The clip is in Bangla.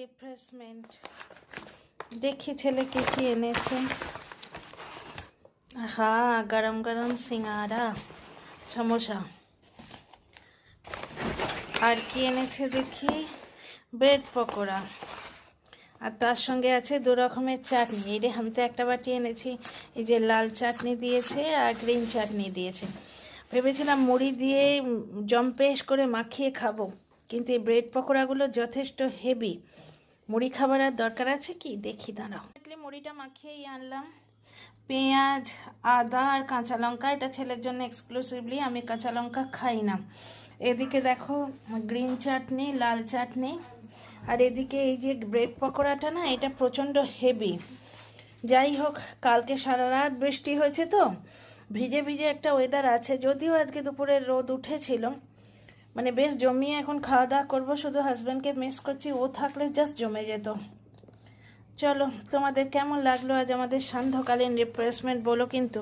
রিফ্রেশমেন্ট দেখি ছেলে কে কি এনেছে। হ্যাঁ গরম গরম সিঙ্গারা, সমোসা। আর কি এনেছে দেখি? ব্রেড পকোড়া। আর তার সঙ্গে আছে দু রকমের চাটনি। এই রে আমি তো একটা বাটি এনেছি, এই যে লাল চাটনি দিয়েছে আর গ্রিন চাটনি দিয়েছে। ভেবেছিলাম মুড়ি দিয়ে জম্পেশ করে মাখিয়ে খাব। কিন্তু এই ব্রেড পকোড়াগুলো যথেষ্ট হেভি মুড়ি খাবার আর দরকার আছে কি? দেখি, দাঁড়াও। মুড়িটা মাখিয়েই আনলাম। পেঁয়াজ, আদা আর কাঁচা লঙ্কা, এটা ছেলের জন্য এক্সক্লুসিভলি আমি কাঁচা লঙ্কা খাই না। এদিকে দেখো গ্রিন চাটনি লাল চাটনি আর এদিকে এই যে ব্রেড পকোড়াটা না, এটা প্রচণ্ড হেভি যাই হোক, কালকে সারা রাত বৃষ্টি হয়েছে তো, ভিজে ভিজে একটা ওয়েদার আছে। যদিও আজকে দুপুরে রোদ উঠেছিল মানে বেশ জমিয়ে এখন খাওয়া দাওয়া করব, শুধু হাজব্যান্ডকে মিস করছি, ও থাকলে জাস্ট জমে যেত। চলো, তোমাদের কেমন লাগল আজ আমাদের সান্ধ্যকালীন রিপ্লেসমেন্ট বলো কিন্তু?